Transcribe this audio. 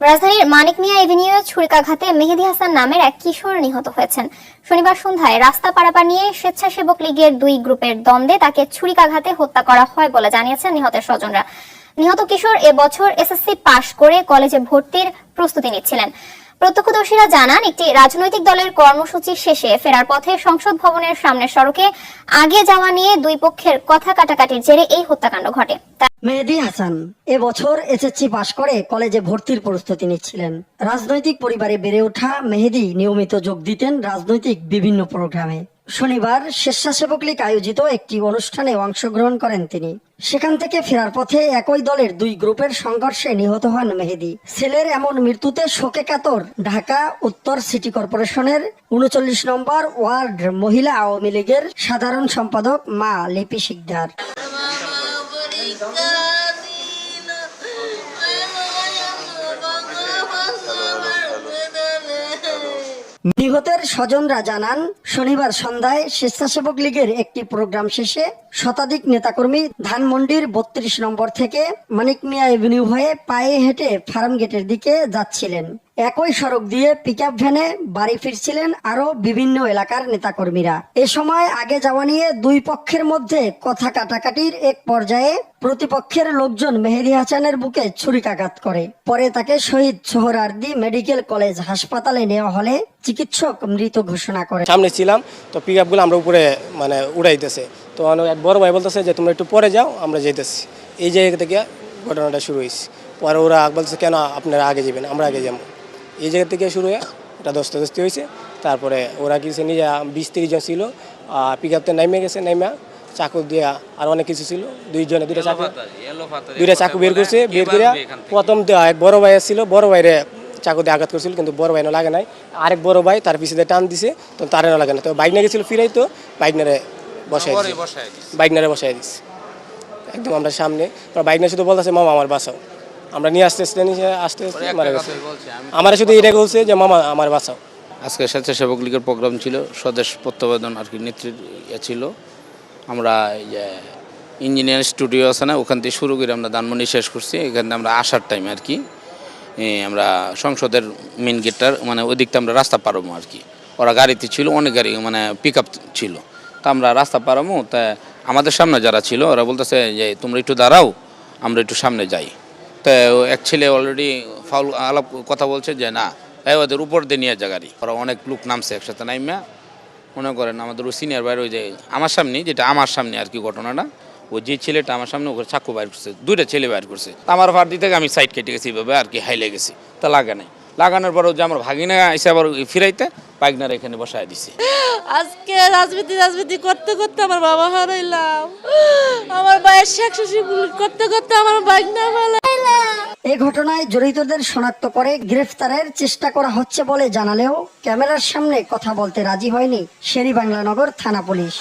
রাজধানীর মানিক মিয়া এভিনিউ ছুরিকাঘাতে মেহেদি হাসান নামের এক কিশোর নিহত হয়েছেন। শনিবার সন্ধ্যায় রাস্তা পারাপার নিয়ে স্বেচ্ছাসেবক লীগের দুই গ্রুপের দ্বন্দ্বে তাকে ছুরিকাঘাতে হত্যা করা হয় বলে জানিয়েছেন নিহতের স্বজনরা। নিহত কিশোর এবছর এসএসসি পাশ করে কলেজে ভর্তির প্রস্তুতি নিচ্ছিলেন। প্রত্যক্ষদর্শীরা জানান, একটি রাজনৈতিক দলের কর্মসূচি শেষে ফেরার পথে সংসদ ভবনের সামনের সড়কে আগে যাওয়া নিয়ে দুই পক্ষের কথা কাটাকাটির জেরে এই হত্যাকাণ্ড ঘটে। মেহেদি হাসান এবছর এসএসসি পাশ করে কলেজে ভর্তির প্রস্তুতি নিচ্ছিলেন। রাজনৈতিক পরিবারে বেড়ে ওঠা মেহেদি নিয়মিত যোগ দিতেন রাজনৈতিক বিভিন্ন প্রোগ্রামে। শনিবার স্বেচ্ছাসেবক লীগ আয়োজিত একটি অনুষ্ঠানে অংশগ্রহণ করেন তিনি। সেখান থেকে ফেরার পথে একই দলের দুই গ্রুপের সংঘর্ষে নিহত হন মেহেদি। ছেলের এমন মৃত্যুতে শোকে কাতর ঢাকা উত্তর সিটি কর্পোরেশনের উনচল্লিশ নম্বর ওয়ার্ড মহিলা আওয়ামী লীগের সাধারণ সম্পাদক মা লিপি শিকদার। নিহতের স্বজনরা জানান, শনিবার সন্ধ্যায় স্বেচ্ছাসেবক লীগের একটি প্রোগ্রাম শেষে শতাধিক নেতাকর্মী ধানমন্ডির বত্রিশ নম্বর থেকে মানিক মিয়া এভিনিউ হয়ে পায়ে হেঁটে ফার্ম গেটের দিকে যাচ্ছিলেন। একই সড়ক দিয়ে পিকআপ ভ্যানে বাড়ি ফিরছিলেন আরও বিভিন্ন এলাকার নেতাকর্মীরা। এ সময় আগে যাওয়া নিয়ে দুই পক্ষের মধ্যে কথা কাটাকাটির এক পর্যায়ে প্রতিপক্ষের লোকজন মেহেদি হাসানের বুকে ছুরিকাঘাত করে। পরে তাকে শহীদ সোহরার্দি মেডিকেল কলেজ হাসপাতালে নেওয়া হলে চিকিৎসক মৃত ঘোষণা করে। সামনে ছিলাম, তো পিক আপগুলো আমরা উপরে মানে উড়াইতেছে। তো বড় ভাই বলতেছে যে, তোমরা একটু পরে যাও, আমরা যেতেছি। এই জায়গা থেকে ঘটনাটা শুরু হয়েছে। পরে ওরা বলছে, কেন আপনারা আগে যাবেন, আমরা আগে যাব? এই জায়গা থেকে শুরু হয়ে এটা দস্তাদস্তি হয়েছে। তারপরে ওরা কিছু নিজে বিশ তিরিশ জন ছিল পিক আপতে নাইমে গেছে নাইমা চাকু দিয়ে আর অনেক কিছু ছিল। দুইজনে দুইটা চাকু দুইটা চাকু বের করছে বের করে প্রথম এক বড় ভাই ছিল বড় ভাইরে চাকু দিয়ে আঘাত করছিল কিন্তু বড় ভাই না লাগে নাই। আরেক বড় ভাই তার পিছিয়ে টান দিছে তো তারে না লাগে না তো বাইক নিয়ে গেছিল ফিরাই তো বাইক নারে বসাই বাইক নারে বসাই দিছে। একদম আমরা সামনে। বাইক নিয়ে শুধু বলতেছে মামা আমার বাঁচাও। আমরা নিয়ে আসতে আসতে নিয়ে আসতে আসতে মারা গেছে। আমার শুধু এটা বলছে যে মামা আমার বাঁচাও। আজকে স্বেচ্ছাসেবক লীগের প্রোগ্রাম ছিল স্বদেশ প্রত্যাবেদন আর কি নেতৃত্ব ইয়ে ছিল। আমরা এই যে ইঞ্জিনিয়ার স্টুডিও আছে না ওখান থেকে শুরু করে আমরা দানমন্ডি শেষ করছি। এখানে আমরা আসার টাইম আর কি। আমরা সংসদের মেন গেটটার মানে ওই দিকটা আমরা রাস্তা পারব আর কি। ওরা গাড়িতে ছিল অনেক গাড়ি মানে পিক আপ ছিল। তা আমরা রাস্তা পারব তা আমাদের সামনে যারা ছিল ওরা বলতেছে যে তোমরা একটু দাঁড়াও আমরা একটু সামনে যাই। তো এক ছেলে অলরেডি ফাউল আলাপ, কথা বলছে যে না, এই ওদের উপর দিয়ে নিয়ে যা গাড়ি। ওরা অনেক লোক নামছে একসাথে নাইমা। মনে করেন আমাদের ওই সিনিয়র বাইরে ওই যে আমার সামনে, যেটা আমার সামনে আর কি ঘটনাটা, ওই যে ছেলেটা আমার সামনে ওখানে চাকু বাইর করছে, দুইটা ছেলে বাইর করছে। আমার ফার্দি থেকে আমি সাইড কেটে গেছি, এভাবে আর কি হাইলে গেছি। তা লাগা নাই। লাগানোর পর যে আমার ভাগিনা এসে আবার ফিরাইতে পাইকনার এখানে বসায় দিছি। আজকে রাজনীতি রাজনীতি করতে করতে আমার বাবা হারাইলাম। আমার শেখ শ্বশুর করতে করতে আমার বাইক না হারাইলাম এ ঘটনায় জড়িতদের শনাক্ত করে গ্রেফতারের চেষ্টা করা হচ্ছে বলে জানালেও ক্যামেরার সামনে কথা বলতে রাজি হয়নি শেরি বাংলানগর থানা পুলিশ।